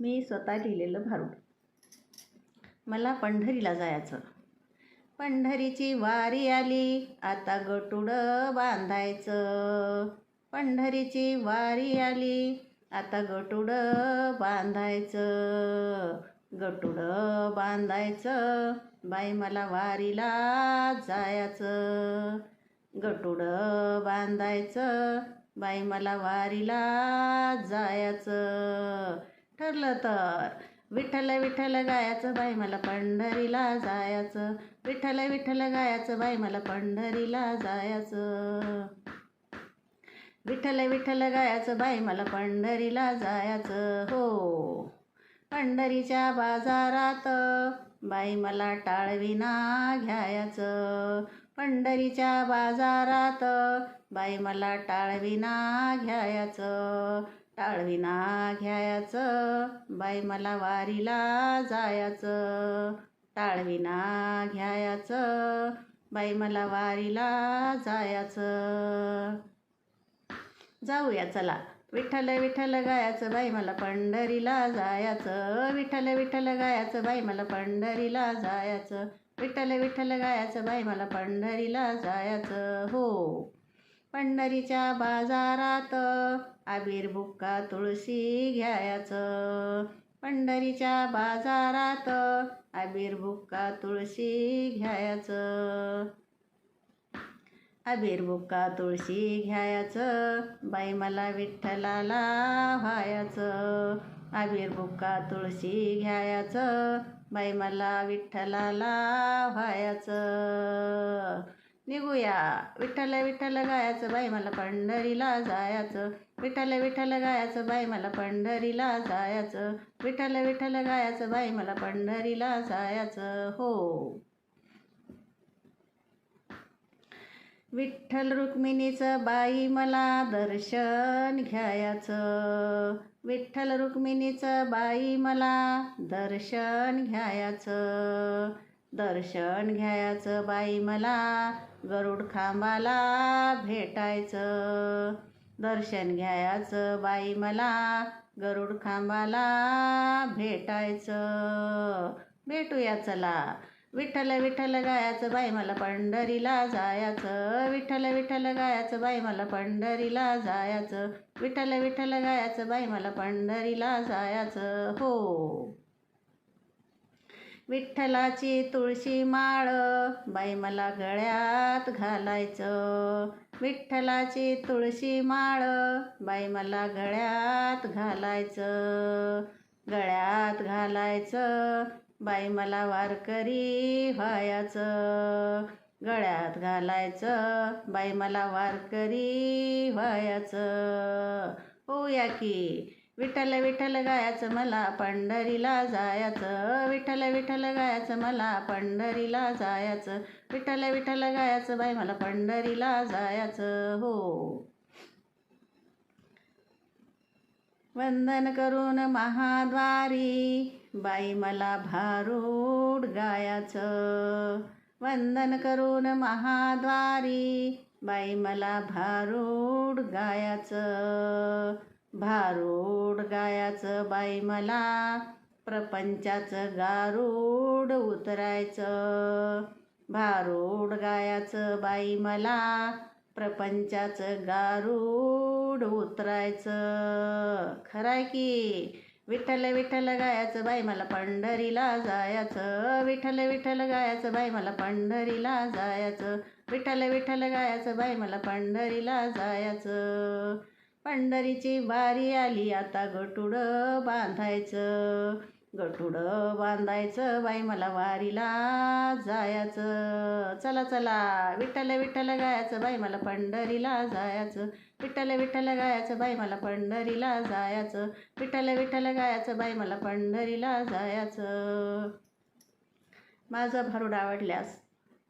मी स्वतः लिहिलेलं भारूड. मला पंढरीला जायचं. पंढरीची वारी आली आता गटुडं बांधायचं. पंढरीची वारी आली आता गटुडं बांधायचं. गटुडं बांधायचं बाई मला वारीला जायचं. गटुडं बांधायचं बाई मला वारीला जायचं. ठरलं तर. विठ्ठल विठ्ठल गायाचं बाई मला पंढरीला जायचं. विठ्ठल विठ्ठल गायाचं बाई मला पंढरीला जायचं. विठ्ठल विठ्ठल गायाचं बाई मला पंढरीला जायचं. हो. पंढरीच्या बाजारात बाई मला टाळविना घ्यायचं. पंढरीच्या बाजारात बाई मला टाळविना घ्यायचं. टाळविना घ्यायचं. बाई मला वारीला जायचं. टाळविना घ्यायचं. बाई मला वारीला जायचं. जाऊया चला. विठ्ठल विठ्ठल गायाचं. बाई मला पंढरीला जायचं. विठ्ठल विठ्ठल गायाचं. बाई मला पंढरीला जायचं. विठ्ठल विठ्ठल गायाचं. बाई मला पंढरीला जायचं. हो. पंढरीच्या बाजारात आबीर बुक्का तुळशी घ्यायचं. पंढरीच्या बाजारात आबीर बुक्का तुळशी घ्यायचं. अबीर बुक्का तुळशी घ्यायचं. बाई मला विठ्ठलाला व्हायचं. अबीर बुक्का तुळशी घ्यायचं. बाई मला विठ्ठलाला व्हायचं. निघूया. विठ्ठल विठ्ठल गायचं बाई मला पंढरीला जायचं. विठ्ठल विठ्ठल गायचं बाई मला पंढरीला जायचं. विठ्ठल विठ्ठल गायचं बाई मला पंढरीला जायचं. हो. विठ्ठल रुक्मिणीचं बाई मला दर्शन घ्यायचं. विठ्ठल रुक्मिणीचं बाई मला दर्शन घ्यायचं. दर्शन घ्यायचं बाई मला. गरुड खांबाला भेटायचं. दर्शन घ्यायचं बाई मला. गरुड खांबाला भेटायचं. भेटूया चला. विठ्ठल विठ्ठल गायाचं बाई मला पंढरीला जायचं. विठ्ठल विठ्ठल गायाचं बाई मला पंढरीला जायचं. विठ्ठल विठ्ठल गायाचं बाई मला पंढरीला जायचं. हो. विठ्ठलाची तुळशी माळ बाई मला गळ्यात घालायचं. विठ्ठलाची तुळशी माळ बाई मला गळ्यात घालायचं. गळ्यात घालायचं बाई मला वारकरी व्हायचं. गळ्यात घालायचं बाई मला वारकरी व्हायचं. होऊया की. विठ्ठल विठ्ठल गायाचं मला पंढरीला जायचं. विठ्ठल विठ्ठल गायाचं मला पंढरीला जायचं. विठ्ठल विठ्ठल गायाचं बाई मला पंढरीला जायचं. हो. वंदन करून महाद्वारी बाई मला भारूड गायाचं. वंदन करून महाद्वारी बाई मला भारूड गायाचं. भारूड गायाचं बाई मला प्रपंचाचं गारूड उतरायचं. भारूड गायाचं बाई मला प्रपंचाचं गारूड उतरायचं. खराय की? विठ्ठल विठ्ठल गायाचं बाई मला पंढरीला जायचं. विठ्ठल विठ्ठल गायाचं बाई मला पंढरीला जायचं. विठ्ठल विठ्ठल गायाचं बाई मला पंढरीला जायचं. पंढरीची बारी आली आता गटुडं बांधायचं. गटुडं बांधायचं बाई मला वारीला जायचं. चला चला विठ्ठल विठ्ठल गायचं बाई मला पंढरीला जायचं. विठ्ठल विठ्ठल गायचं बाई मला पंढरीला जायचं. विठ्ठल विठ्ठल गायचं बाई मला पंढरीला जायचं. माझं भरूड आवडल्यास